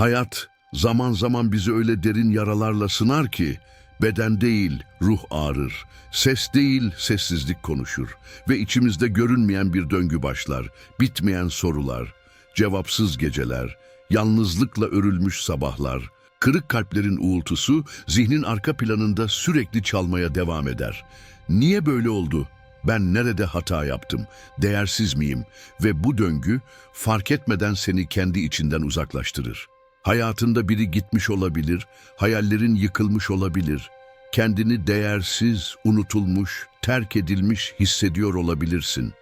Hayat zaman zaman bizi öyle derin yaralarla sınar ki beden değil ruh ağrır, ses değil sessizlik konuşur ve içimizde görünmeyen bir döngü başlar, bitmeyen sorular, cevapsız geceler, yalnızlıkla örülmüş sabahlar, kırık kalplerin uğultusu zihnin arka planında sürekli çalmaya devam eder. Niye böyle oldu? Ben nerede hata yaptım? Değersiz miyim? Ve bu döngü fark etmeden seni kendi içinden uzaklaştırır. Hayatında biri gitmiş olabilir, hayallerin yıkılmış olabilir. Kendini değersiz, unutulmuş, terk edilmiş hissediyor olabilirsin.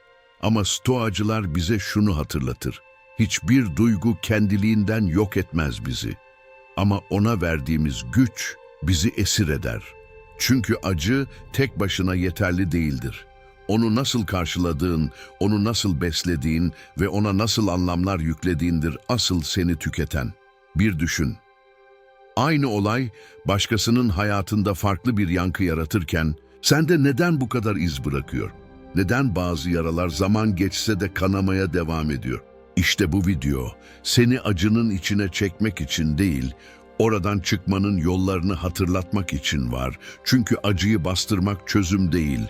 Ama stoacılar bize şunu hatırlatır. Hiçbir duygu kendiliğinden yok etmez bizi. Ama ona verdiğimiz güç bizi esir eder. Çünkü acı tek başına yeterli değildir. Onu nasıl karşıladığın, onu nasıl beslediğin ve ona nasıl anlamlar yüklediğindir asıl seni tüketen. Bir düşün. Aynı olay başkasının hayatında farklı bir yankı yaratırken sende neden bu kadar iz bırakıyor? Neden bazı yaralar zaman geçse de kanamaya devam ediyor? İşte bu video seni acının içine çekmek için değil, oradan çıkmanın yollarını hatırlatmak için var. Çünkü acıyı bastırmak çözüm değil.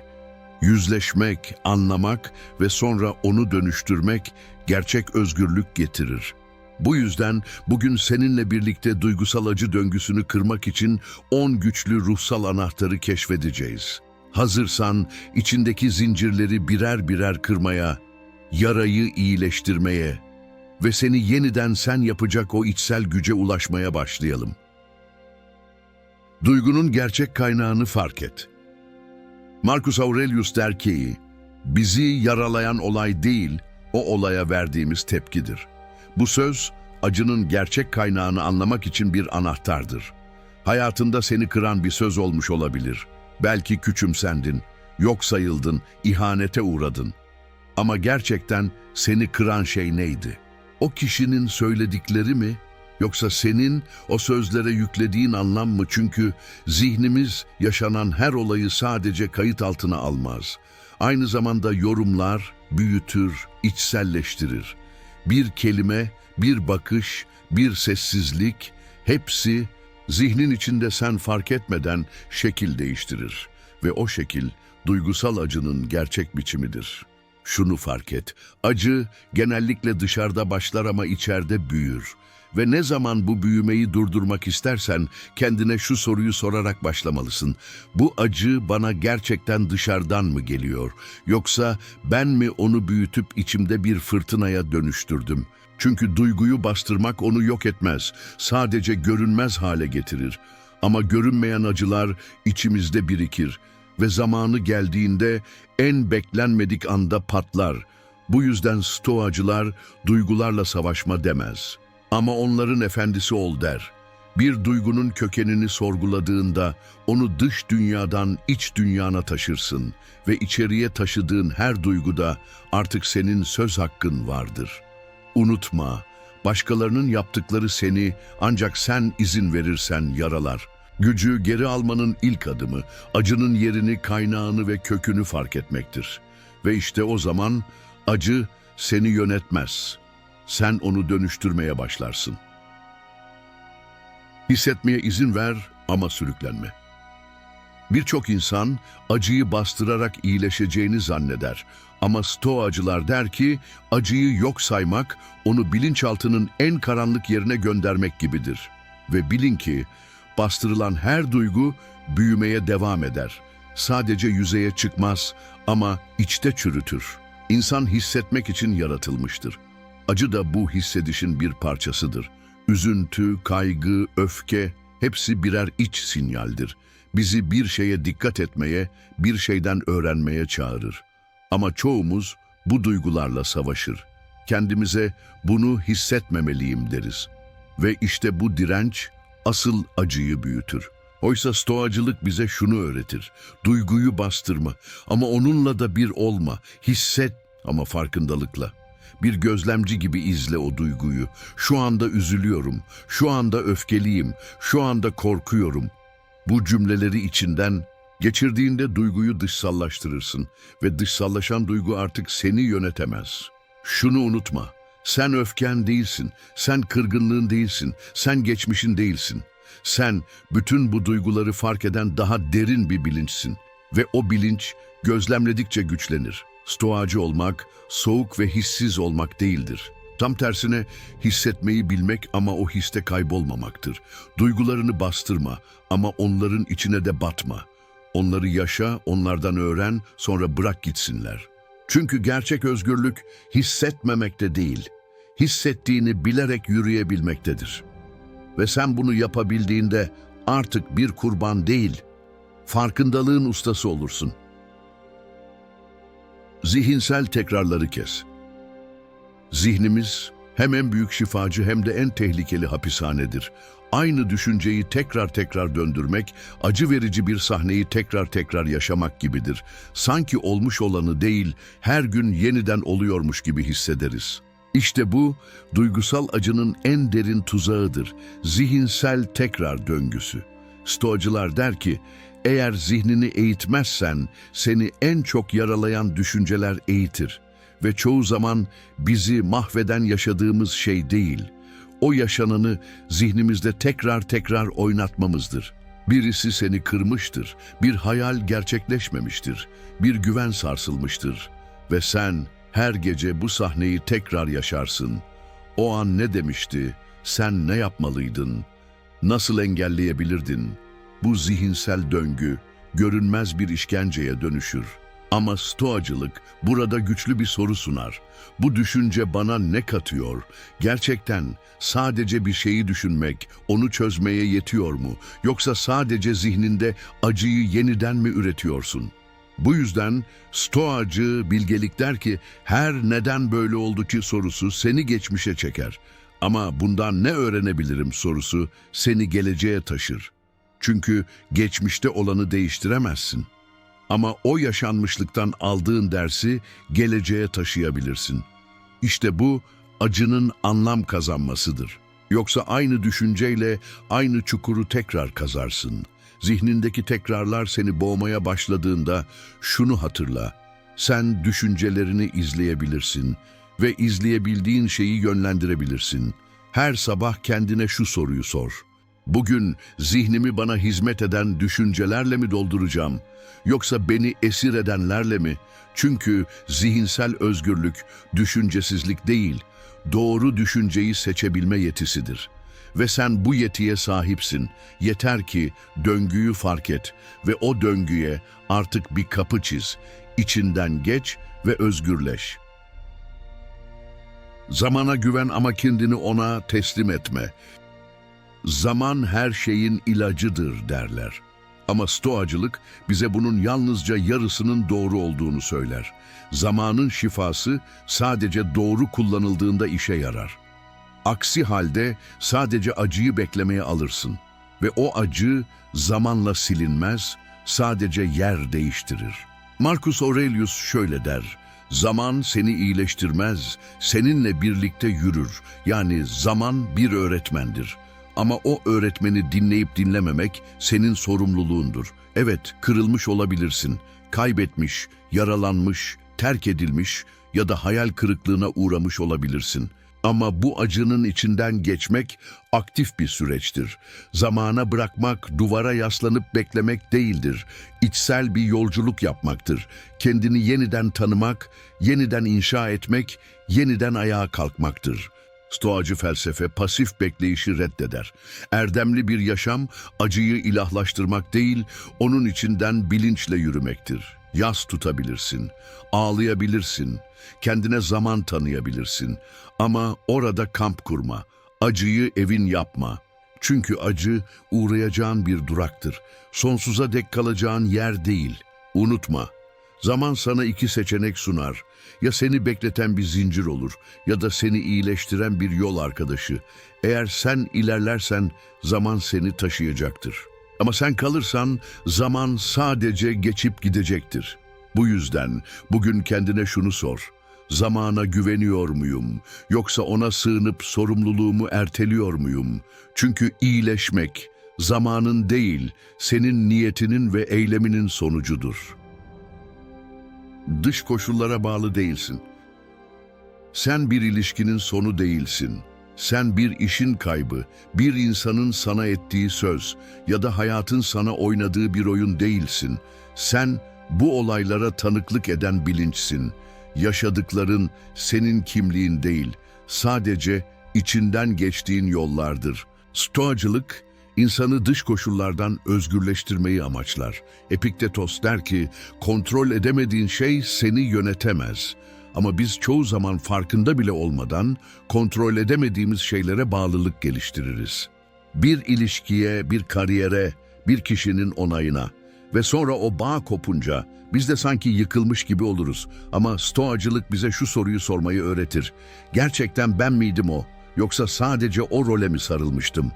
Yüzleşmek, anlamak ve sonra onu dönüştürmek gerçek özgürlük getirir. Bu yüzden bugün seninle birlikte duygusal acı döngüsünü kırmak için 10 güçlü ruhsal anahtarı keşfedeceğiz. Hazırsan içindeki zincirleri birer birer kırmaya, yarayı iyileştirmeye ve seni yeniden sen yapacak o içsel güce ulaşmaya başlayalım. Duygunun gerçek kaynağını fark et. Marcus Aurelius der ki, bizi yaralayan olay değil, o olaya verdiğimiz tepkidir. Bu söz, acının gerçek kaynağını anlamak için bir anahtardır. Hayatında seni kıran bir söz olmuş olabilir. Belki küçümsendin, yok sayıldın, ihanete uğradın. Ama gerçekten seni kıran şey neydi? O kişinin söyledikleri mi? Yoksa senin o sözlere yüklediğin anlam mı? Çünkü zihnimiz yaşanan her olayı sadece kayıt altına almaz. Aynı zamanda yorumlar, büyütür, içselleştirir. Bir kelime, bir bakış, bir sessizlik, hepsi zihnin içinde sen fark etmeden şekil değiştirir. Ve o şekil duygusal acının gerçek biçimidir. Şunu fark et, acı genellikle dışarıda başlar ama içeride büyür. Ve ne zaman bu büyümeyi durdurmak istersen kendine şu soruyu sorarak başlamalısın. Bu acı bana gerçekten dışarıdan mı geliyor? Yoksa ben mi onu büyütüp içimde bir fırtınaya dönüştürdüm? Çünkü duyguyu bastırmak onu yok etmez, sadece görünmez hale getirir. Ama görünmeyen acılar içimizde birikir ve zamanı geldiğinde en beklenmedik anda patlar. Bu yüzden stoacılar duygularla savaşma demez. Ama onların efendisi ol der. Bir duygunun kökenini sorguladığında onu dış dünyadan iç dünyana taşırsın ve içeriye taşıdığın her duyguda artık senin söz hakkın vardır. Unutma, başkalarının yaptıkları seni ancak sen izin verirsen yaralar. Gücü geri almanın ilk adımı, acının yerini, kaynağını ve kökünü fark etmektir. Ve işte o zaman acı seni yönetmez. Sen onu dönüştürmeye başlarsın. Hissetmeye izin ver ama sürüklenme. Birçok insan acıyı bastırarak iyileşeceğini zanneder. Ama stoacılar der ki acıyı yok saymak onu bilinçaltının en karanlık yerine göndermek gibidir. Ve bilin ki bastırılan her duygu büyümeye devam eder. Sadece yüzeye çıkmaz ama içte çürütür. İnsan hissetmek için yaratılmıştır. Acı da bu hissedişin bir parçasıdır. Üzüntü, kaygı, öfke hepsi birer iç sinyaldir. Bizi bir şeye dikkat etmeye, bir şeyden öğrenmeye çağırır. Ama çoğumuz bu duygularla savaşır. Kendimize bunu hissetmemeliyim deriz. Ve işte bu direnç asıl acıyı büyütür. Oysa stoacılık bize şunu öğretir. Duyguyu bastırma ama onunla da bir olma. Hisset ama farkındalıkla. Bir gözlemci gibi izle o duyguyu. Şu anda üzülüyorum, şu anda öfkeliyim, şu anda korkuyorum. Bu cümleleri içinden geçirdiğinde duyguyu dışsallaştırırsın ve dışsallaşan duygu artık seni yönetemez. Şunu unutma, Sen öfken değilsin, sen kırgınlığın değilsin, sen geçmişin değilsin. Sen bütün bu duyguları fark eden daha derin bir bilinçsin. Ve o bilinç gözlemledikçe güçlenir. Stoacı olmak, soğuk ve hissiz olmak değildir. Tam tersine hissetmeyi bilmek ama o histe kaybolmamaktır. Duygularını bastırma ama onların içine de batma. Onları yaşa, onlardan öğren, sonra bırak gitsinler. Çünkü gerçek özgürlük hissetmemekte değil, hissettiğini bilerek yürüyebilmektedir. Ve sen bunu yapabildiğinde artık bir kurban değil, farkındalığın ustası olursun. Zihinsel tekrarları kes. Zihnimiz hem en büyük şifacı hem de en tehlikeli hapishanedir. Aynı düşünceyi tekrar tekrar döndürmek, acı verici bir sahneyi tekrar tekrar yaşamak gibidir. Sanki olmuş olanı değil, her gün yeniden oluyormuş gibi hissederiz. İşte bu, duygusal acının en derin tuzağıdır. Zihinsel tekrar döngüsü. Stoacılar der ki, eğer zihnini eğitmezsen seni en çok yaralayan düşünceler eğitir ve çoğu zaman bizi mahveden yaşadığımız şey değil, o yaşananı zihnimizde tekrar tekrar oynatmamızdır. Birisi seni kırmıştır, bir hayal gerçekleşmemiştir, bir güven sarsılmıştır ve sen her gece bu sahneyi tekrar yaşarsın. O an ne demişti, sen ne yapmalıydın, nasıl engelleyebilirdin? Bu zihinsel döngü görünmez bir işkenceye dönüşür. Ama stoacılık burada güçlü bir soru sunar. Bu düşünce bana ne katıyor? Gerçekten sadece bir şeyi düşünmek, onu çözmeye yetiyor mu? Yoksa sadece zihninde acıyı yeniden mi üretiyorsun? Bu yüzden stoacı bilgelik der ki her neden böyle oldu ki sorusu seni geçmişe çeker. Ama bundan ne öğrenebilirim sorusu seni geleceğe taşır. Çünkü geçmişte olanı değiştiremezsin. Ama o yaşanmışlıktan aldığın dersi geleceğe taşıyabilirsin. İşte bu acının anlam kazanmasıdır. Yoksa aynı düşünceyle aynı çukuru tekrar kazarsın. Zihnindeki tekrarlar seni boğmaya başladığında şunu hatırla. Sen düşüncelerini izleyebilirsin ve izleyebildiğin şeyi yönlendirebilirsin. Her sabah kendine şu soruyu sor. Bugün zihnimi bana hizmet eden düşüncelerle mi dolduracağım? Yoksa beni esir edenlerle mi? Çünkü zihinsel özgürlük düşüncesizlik değil, doğru düşünceyi seçebilme yetisidir. Ve sen bu yetiye sahipsin. Yeter ki döngüyü fark et ve o döngüye artık bir kapı çiz. İçinden geç ve özgürleş. Zamana güven ama kendini ona teslim etme. Zaman her şeyin ilacıdır derler. Ama stoacılık bize bunun yalnızca yarısının doğru olduğunu söyler. Zamanın şifası sadece doğru kullanıldığında işe yarar. Aksi halde sadece acıyı beklemeye alırsın ve o acı zamanla silinmez, sadece yer değiştirir. Marcus Aurelius şöyle der, Zaman seni iyileştirmez, seninle birlikte yürür. Yani zaman bir öğretmendir. Ama o öğretmeni dinleyip dinlememek senin sorumluluğundur. Evet, kırılmış olabilirsin, kaybetmiş, yaralanmış, terk edilmiş ya da hayal kırıklığına uğramış olabilirsin. Ama bu acının içinden geçmek aktif bir süreçtir. Zamana bırakmak, duvara yaslanıp beklemek değildir. İçsel bir yolculuk yapmaktır. Kendini yeniden tanımak, yeniden inşa etmek, yeniden ayağa kalkmaktır. Stoacı felsefe pasif bekleyişi reddeder. Erdemli bir yaşam acıyı ilahlaştırmak değil, onun içinden bilinçle yürümektir. Yas tutabilirsin, ağlayabilirsin, kendine zaman tanıyabilirsin. Ama orada kamp kurma, acıyı evin yapma. Çünkü acı uğrayacağın bir duraktır. Sonsuza dek kalacağın yer değil. Unutma, zaman sana iki seçenek sunar. Ya seni bekleten bir zincir olur ya da seni iyileştiren bir yol arkadaşı. Eğer sen ilerlersen zaman seni taşıyacaktır. Ama sen kalırsan zaman sadece geçip gidecektir. Bu yüzden bugün kendine şunu sor. Zamana güveniyor muyum? Yoksa ona sığınıp sorumluluğumu erteliyor muyum? Çünkü iyileşmek zamanın değil, senin niyetinin ve eyleminin sonucudur. Dış koşullara bağlı değilsin. Sen bir ilişkinin sonu değilsin. Sen bir işin kaybı, bir insanın sana ettiği söz ya da hayatın sana oynadığı bir oyun değilsin. Sen bu olaylara tanıklık eden bilinçsin. Yaşadıkların senin kimliğin değil, sadece içinden geçtiğin yollardır. Stoacılık, insanı dış koşullardan özgürleştirmeyi amaçlar. Epiktetos der ki, kontrol edemediğin şey seni yönetemez. Ama biz çoğu zaman farkında bile olmadan kontrol edemediğimiz şeylere bağlılık geliştiririz. Bir ilişkiye, bir kariyere, bir kişinin onayına ve sonra o bağ kopunca biz de sanki yıkılmış gibi oluruz. Ama stoacılık bize şu soruyu sormayı öğretir. Gerçekten ben miydim o? Yoksa sadece o role mi sarılmıştım?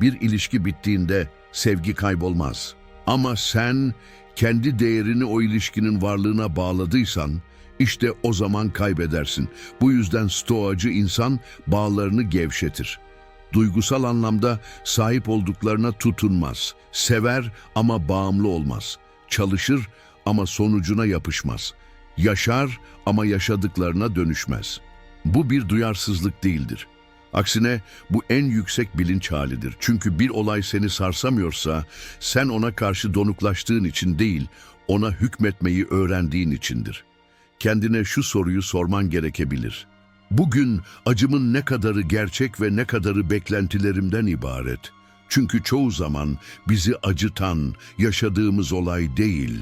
Bir ilişki bittiğinde sevgi kaybolmaz. Ama sen kendi değerini o ilişkinin varlığına bağladıysan, işte o zaman kaybedersin. Bu yüzden stoacı insan bağlarını gevşetir. Duygusal anlamda sahip olduklarına tutunmaz. Sever ama bağımlı olmaz. Çalışır ama sonucuna yapışmaz. Yaşar ama yaşadıklarına dönüşmez. Bu bir duyarsızlık değildir. Aksine bu en yüksek bilinç halidir. Çünkü bir olay seni sarsamıyorsa sen ona karşı donuklaştığın için değil, ona hükmetmeyi öğrendiğin içindir. Kendine şu soruyu sorman gerekebilir. Bugün acımın ne kadarı gerçek ve ne kadarı beklentilerimden ibaret? Çünkü çoğu zaman bizi acıtan yaşadığımız olay değil,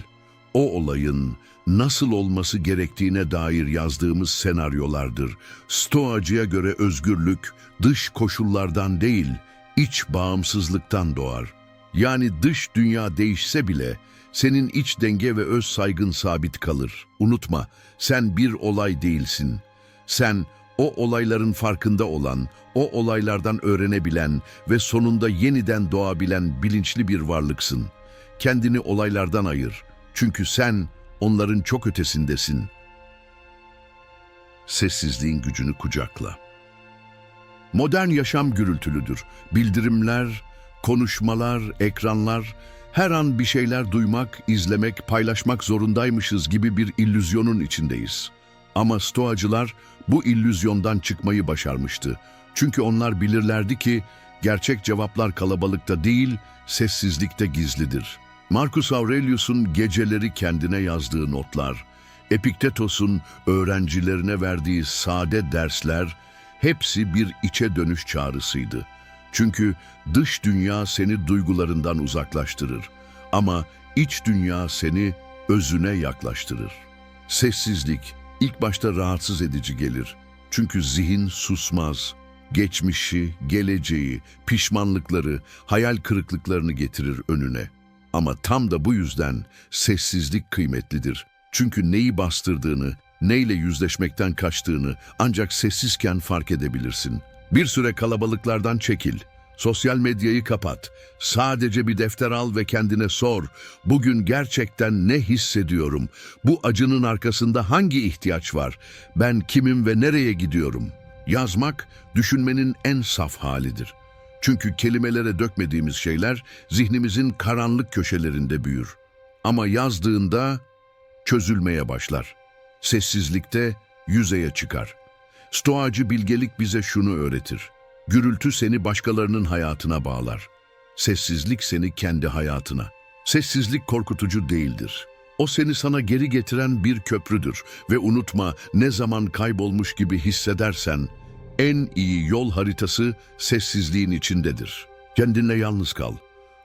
o olayın nasıl olması gerektiğine dair yazdığımız senaryolardır. Stoacıya göre özgürlük dış koşullardan değil, iç bağımsızlıktan doğar. Yani dış dünya değişse bile senin iç denge ve öz saygın sabit kalır. Unutma, sen bir olay değilsin. Sen o olayların farkında olan, o olaylardan öğrenebilen ve sonunda yeniden doğabilen bilinçli bir varlıksın. Kendini olaylardan ayır. Çünkü sen onların çok ötesindesin. Sessizliğin gücünü kucakla. Modern yaşam gürültülüdür. Bildirimler, konuşmalar, ekranlar, her an bir şeyler duymak, izlemek, paylaşmak zorundaymışız gibi bir illüzyonun içindeyiz. Ama stoacılar bu illüzyondan çıkmayı başarmıştı. Çünkü onlar bilirlerdi ki gerçek cevaplar kalabalıkta değil, sessizlikte gizlidir. Marcus Aurelius'un geceleri kendine yazdığı notlar, Epiktetos'un öğrencilerine verdiği sade dersler hepsi bir içe dönüş çağrısıydı. Çünkü dış dünya seni duygularından uzaklaştırır ama iç dünya seni özüne yaklaştırır. Sessizlik ilk başta rahatsız edici gelir. Çünkü zihin susmaz. Geçmişi, geleceği, pişmanlıkları, hayal kırıklıklarını getirir önüne. Ama tam da bu yüzden sessizlik kıymetlidir. Çünkü neyi bastırdığını, neyle yüzleşmekten kaçtığını ancak sessizken fark edebilirsin. Bir süre kalabalıklardan çekil. Sosyal medyayı kapat. Sadece bir defter al ve kendine sor. Bugün gerçekten ne hissediyorum? Bu acının arkasında hangi ihtiyaç var? Ben kimim ve nereye gidiyorum? Yazmak, düşünmenin en saf halidir. Çünkü kelimelere dökmediğimiz şeyler zihnimizin karanlık köşelerinde büyür. Ama yazdığında çözülmeye başlar. Sessizlikte yüzeye çıkar. Stoacı bilgelik bize şunu öğretir. Gürültü seni başkalarının hayatına bağlar. Sessizlik seni kendi hayatına. Sessizlik korkutucu değildir. O seni sana geri getiren bir köprüdür ve unutma ne zaman kaybolmuş gibi hissedersen en iyi yol haritası sessizliğin içindedir. Kendinle yalnız kal.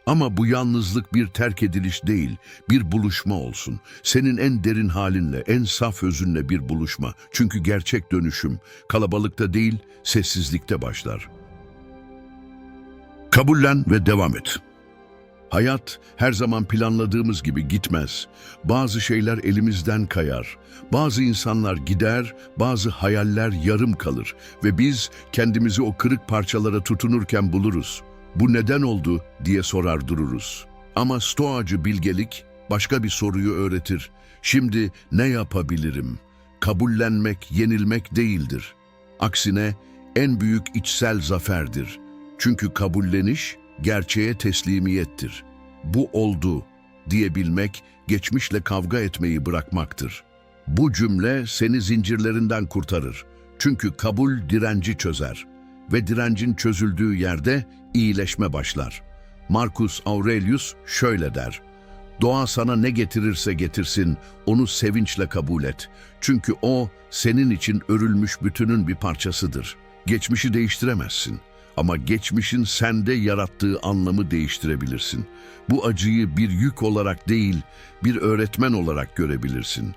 Ama bu yalnızlık bir terk ediliş değil, bir buluşma olsun. Senin en derin halinle, en saf özünle bir buluşma. Çünkü gerçek dönüşüm kalabalıkta değil, sessizlikte başlar. Kabullen ve devam et. Hayat her zaman planladığımız gibi gitmez. Bazı şeyler elimizden kayar. Bazı insanlar gider, bazı hayaller yarım kalır ve biz kendimizi o kırık parçalara tutunurken buluruz. Bu neden oldu diye sorar dururuz. Ama stoacı bilgelik başka bir soruyu öğretir. Şimdi ne yapabilirim? Kabullenmek yenilmek değildir. Aksine en büyük içsel zaferdir. Çünkü kabulleniş gerçeğe teslimiyettir. Bu oldu diyebilmek geçmişle kavga etmeyi bırakmaktır. Bu cümle seni zincirlerinden kurtarır. Çünkü kabul direnci çözer ve direncin çözüldüğü yerde iyileşme başlar. Marcus Aurelius şöyle der. Doğa sana ne getirirse getirsin, onu sevinçle kabul et. Çünkü o, senin için örülmüş bütünün bir parçasıdır. Geçmişi değiştiremezsin. Ama geçmişin sende yarattığı anlamı değiştirebilirsin. Bu acıyı bir yük olarak değil, bir öğretmen olarak görebilirsin.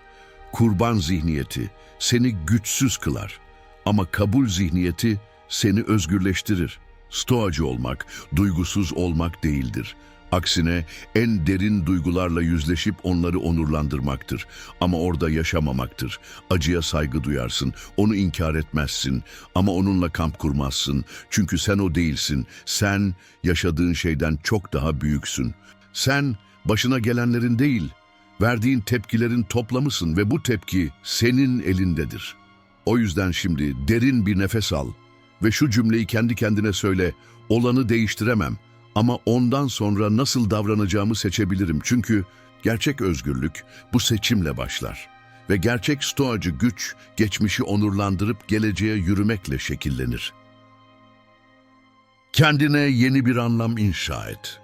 Kurban zihniyeti seni güçsüz kılar. Ama kabul zihniyeti seni özgürleştirir. Stoacı olmak, duygusuz olmak değildir. Aksine en derin duygularla yüzleşip onları onurlandırmaktır. Ama orada yaşamamaktır. Acıya saygı duyarsın, onu inkar etmezsin. Ama onunla kamp kurmazsın. Çünkü sen o değilsin. Sen yaşadığın şeyden çok daha büyüksün. Sen başına gelenlerin değil, verdiğin tepkilerin toplamısın ve bu tepki senin elindedir. O yüzden şimdi derin bir nefes al ve şu cümleyi kendi kendine söyle. Olanı değiştiremem ama ondan sonra nasıl davranacağımı seçebilirim. Çünkü gerçek özgürlük bu seçimle başlar. Ve gerçek stoacı güç geçmişi onurlandırıp geleceğe yürümekle şekillenir. Kendine yeni bir anlam inşa et.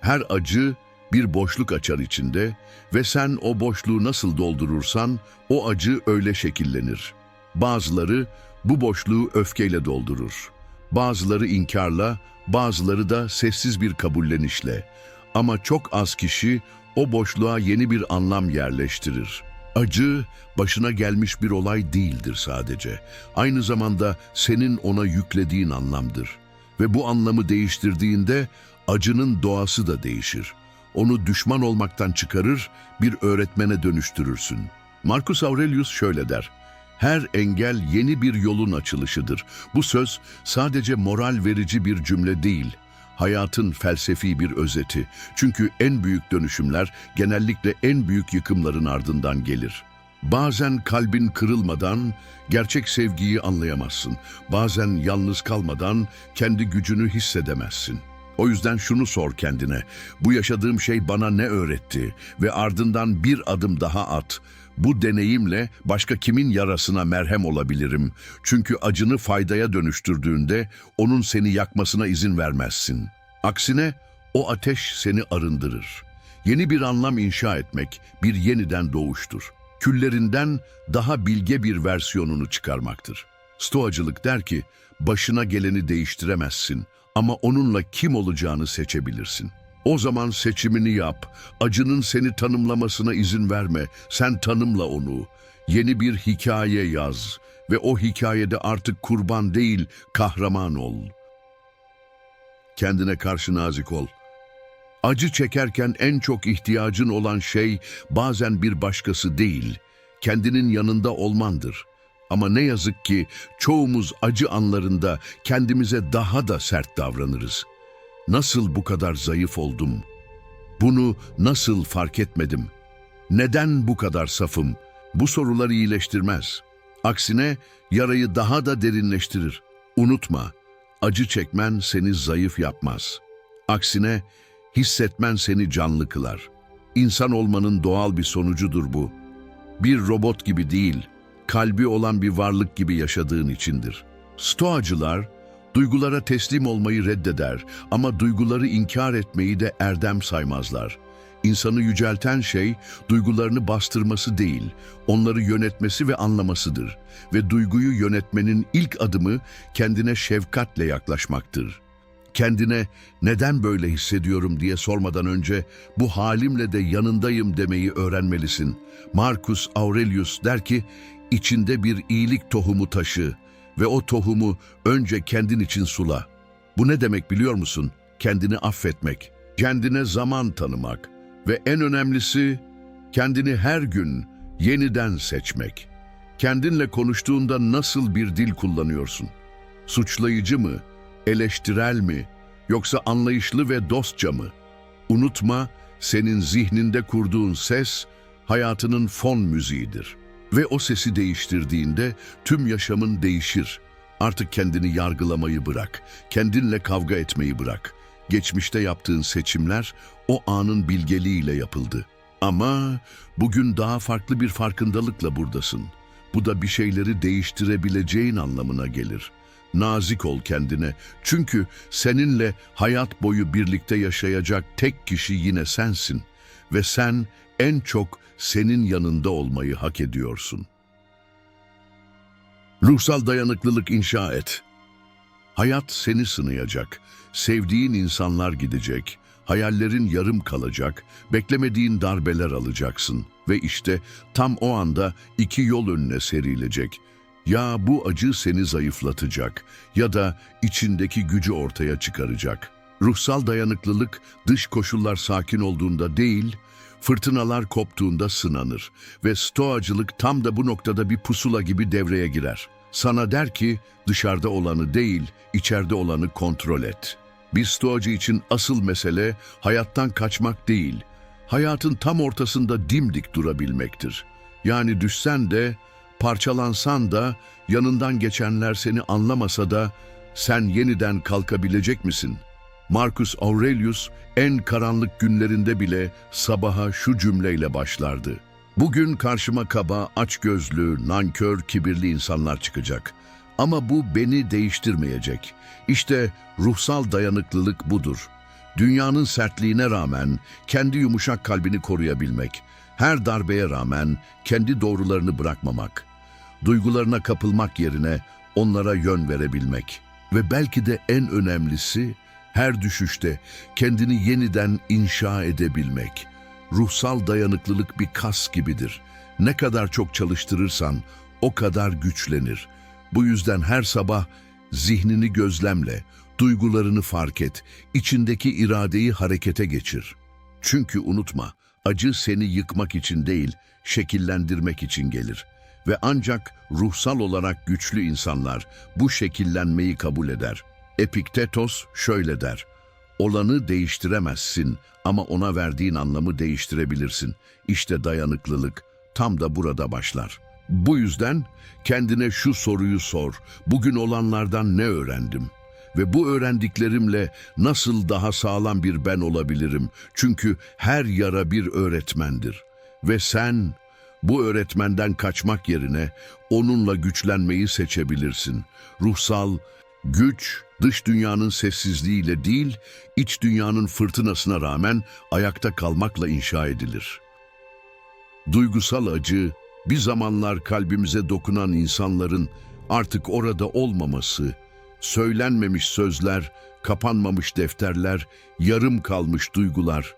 Her acı bir boşluk açar içinde ve sen o boşluğu nasıl doldurursan o acı öyle şekillenir. Bazıları bu boşluğu öfkeyle doldurur. Bazıları inkarla, bazıları da sessiz bir kabullenişle. Ama çok az kişi o boşluğa yeni bir anlam yerleştirir. Acı başına gelmiş bir olay değildir sadece. Aynı zamanda senin ona yüklediğin anlamdır. Ve bu anlamı değiştirdiğinde acının doğası da değişir. Onu düşman olmaktan çıkarır, bir öğretmene dönüştürürsün. Marcus Aurelius şöyle der. Her engel yeni bir yolun açılışıdır. Bu söz sadece moral verici bir cümle değil, hayatın felsefi bir özeti. Çünkü en büyük dönüşümler genellikle en büyük yıkımların ardından gelir. Bazen kalbin kırılmadan gerçek sevgiyi anlayamazsın. Bazen yalnız kalmadan kendi gücünü hissedemezsin. O yüzden şunu sor kendine. Bu yaşadığım şey bana ne öğretti? Ve ardından bir adım daha at. Bu deneyimle başka kimin yarasına merhem olabilirim? Çünkü acını faydaya dönüştürdüğünde onun seni yakmasına izin vermezsin. Aksine o ateş seni arındırır. Yeni bir anlam inşa etmek bir yeniden doğuştur. Küllerinden daha bilge bir versiyonunu çıkarmaktır. Stoacılık der ki, başına geleni değiştiremezsin ama onunla kim olacağını seçebilirsin. O zaman seçimini yap. Acının seni tanımlamasına izin verme. Sen tanımla onu. Yeni bir hikaye yaz ve o hikayede artık kurban değil, kahraman ol. Kendine karşı nazik ol. Acı çekerken en çok ihtiyacın olan şey bazen bir başkası değil, kendinin yanında olmandır. Ama ne yazık ki çoğumuz acı anlarında kendimize daha da sert davranırız. Nasıl bu kadar zayıf oldum? Bunu nasıl fark etmedim? Neden bu kadar safım? Bu sorular iyileştirmez. Aksine yarayı daha da derinleştirir. Unutma, acı çekmen seni zayıf yapmaz. Aksine hissetmen seni canlı kılar. İnsan olmanın doğal bir sonucudur bu. Bir robot gibi değil, kalbi olan bir varlık gibi yaşadığın içindir. Stoacılar, duygulara teslim olmayı reddeder ama duyguları inkar etmeyi de erdem saymazlar. İnsanı yücelten şey, duygularını bastırması değil, onları yönetmesi ve anlamasıdır. Ve duyguyu yönetmenin ilk adımı kendine şefkatle yaklaşmaktır. Kendine neden böyle hissediyorum diye sormadan önce bu halimle de yanındayım demeyi öğrenmelisin. Marcus Aurelius der ki, içinde bir iyilik tohumu taşı ve o tohumu önce kendin için sula. Bu ne demek biliyor musun? Kendini affetmek, kendine zaman tanımak ve en önemlisi kendini her gün yeniden seçmek. Kendinle konuştuğunda nasıl bir dil kullanıyorsun? Suçlayıcı mı, eleştirel mi, yoksa anlayışlı ve dostça mı? Unutma, senin zihninde kurduğun ses hayatının fon müziğidir. Ve o sesi değiştirdiğinde tüm yaşamın değişir. Artık kendini yargılamayı bırak, kendinle kavga etmeyi bırak. Geçmişte yaptığın seçimler o anın bilgeliğiyle yapıldı. Ama bugün daha farklı bir farkındalıkla buradasın. Bu da bir şeyleri değiştirebileceğin anlamına gelir. Nazik ol kendine. Çünkü seninle hayat boyu birlikte yaşayacak tek kişi yine sensin. Ve sen en çok senin yanında olmayı hak ediyorsun. Ruhsal dayanıklılık inşa et. Hayat seni sınayacak. Sevdiğin insanlar gidecek. Hayallerin yarım kalacak. Beklemediğin darbeler alacaksın. Ve işte tam o anda iki yol önüne serilecek. Ya bu acı seni zayıflatacak ya da içindeki gücü ortaya çıkaracak. Ruhsal dayanıklılık dış koşullar sakin olduğunda değil, fırtınalar koptuğunda sınanır ve stoacılık tam da bu noktada bir pusula gibi devreye girer. Sana der ki dışarıda olanı değil, içeride olanı kontrol et. Bir stoacı için asıl mesele hayattan kaçmak değil, hayatın tam ortasında dimdik durabilmektir. Yani düşsen de, parçalansan da, yanından geçenler seni anlamasa da sen yeniden kalkabilecek misin? Marcus Aurelius en karanlık günlerinde bile sabaha şu cümleyle başlardı. Bugün karşıma kaba, açgözlü, nankör, kibirli insanlar çıkacak. Ama bu beni değiştirmeyecek. İşte ruhsal dayanıklılık budur. Dünyanın sertliğine rağmen kendi yumuşak kalbini koruyabilmek, her darbeye rağmen kendi doğrularını bırakmamak, duygularına kapılmak yerine onlara yön verebilmek ve belki de en önemlisi her düşüşte kendini yeniden inşa edebilmek. Ruhsal dayanıklılık bir kas gibidir. Ne kadar çok çalıştırırsan o kadar güçlenir. Bu yüzden her sabah zihnini gözlemle, duygularını fark et, içindeki iradeyi harekete geçir. Çünkü unutma, acı seni yıkmak için değil, şekillendirmek için gelir. Ve ancak ruhsal olarak güçlü insanlar bu şekillenmeyi kabul eder. Epiktetos şöyle der, Olanı değiştiremezsin ama ona verdiğin anlamı değiştirebilirsin. İşte dayanıklılık tam da burada başlar. Bu yüzden kendine şu soruyu sor. Bugün olanlardan ne öğrendim? Ve bu öğrendiklerimle nasıl daha sağlam bir ben olabilirim? Çünkü her yara bir öğretmendir. Ve sen bu öğretmenden kaçmak yerine onunla güçlenmeyi seçebilirsin. Ruhsal güç dış dünyanın sessizliğiyle değil, iç dünyanın fırtınasına rağmen ayakta kalmakla inşa edilir. Duygusal acı, bir zamanlar kalbimize dokunan insanların artık orada olmaması, söylenmemiş sözler, kapanmamış defterler, yarım kalmış duygular,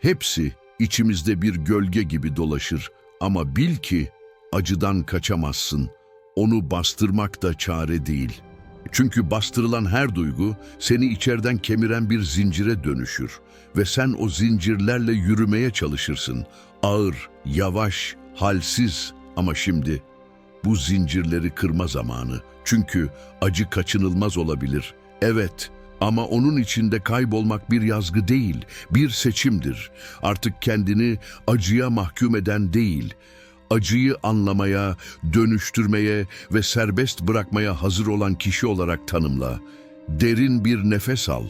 hepsi içimizde bir gölge gibi dolaşır ama bil ki acıdan kaçamazsın. Onu bastırmak da çare değil. Çünkü bastırılan her duygu seni içeriden kemiren bir zincire dönüşür ve sen o zincirlerle yürümeye çalışırsın. Ağır, yavaş, halsiz ama şimdi bu zincirleri kırma zamanı. Çünkü acı kaçınılmaz olabilir. Evet, ama onun içinde kaybolmak bir yazgı değil, bir seçimdir. Artık kendini acıya mahkum eden değil, acıyı anlamaya, dönüştürmeye ve serbest bırakmaya hazır olan kişi olarak tanımla. Derin bir nefes al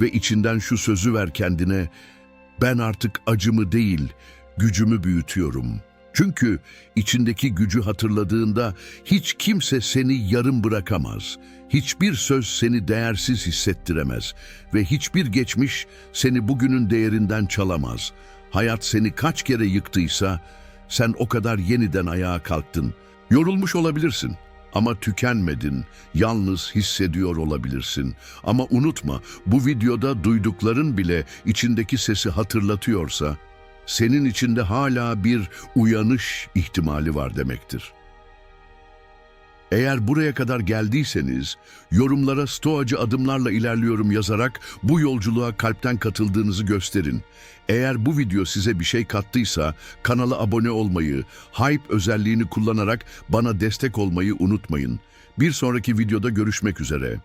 ve içinden şu sözü ver kendine, ben artık acımı değil, gücümü büyütüyorum. Çünkü içindeki gücü hatırladığında hiç kimse seni yarım bırakamaz. Hiçbir söz seni değersiz hissettiremez ve hiçbir geçmiş seni bugünün değerinden çalamaz. Hayat seni kaç kere yıktıysa sen o kadar yeniden ayağa kalktın. Yorulmuş olabilirsin ama tükenmedin, yalnız hissediyor olabilirsin. Ama unutma, bu videoda duydukların bile içindeki sesi hatırlatıyorsa, senin içinde hala bir uyanış ihtimali var demektir. Eğer buraya kadar geldiyseniz, yorumlara stoacı adımlarla ilerliyorum yazarak bu yolculuğa kalpten katıldığınızı gösterin. Eğer bu video size bir şey kattıysa kanala abone olmayı, hype özelliğini kullanarak bana destek olmayı unutmayın. Bir sonraki videoda görüşmek üzere.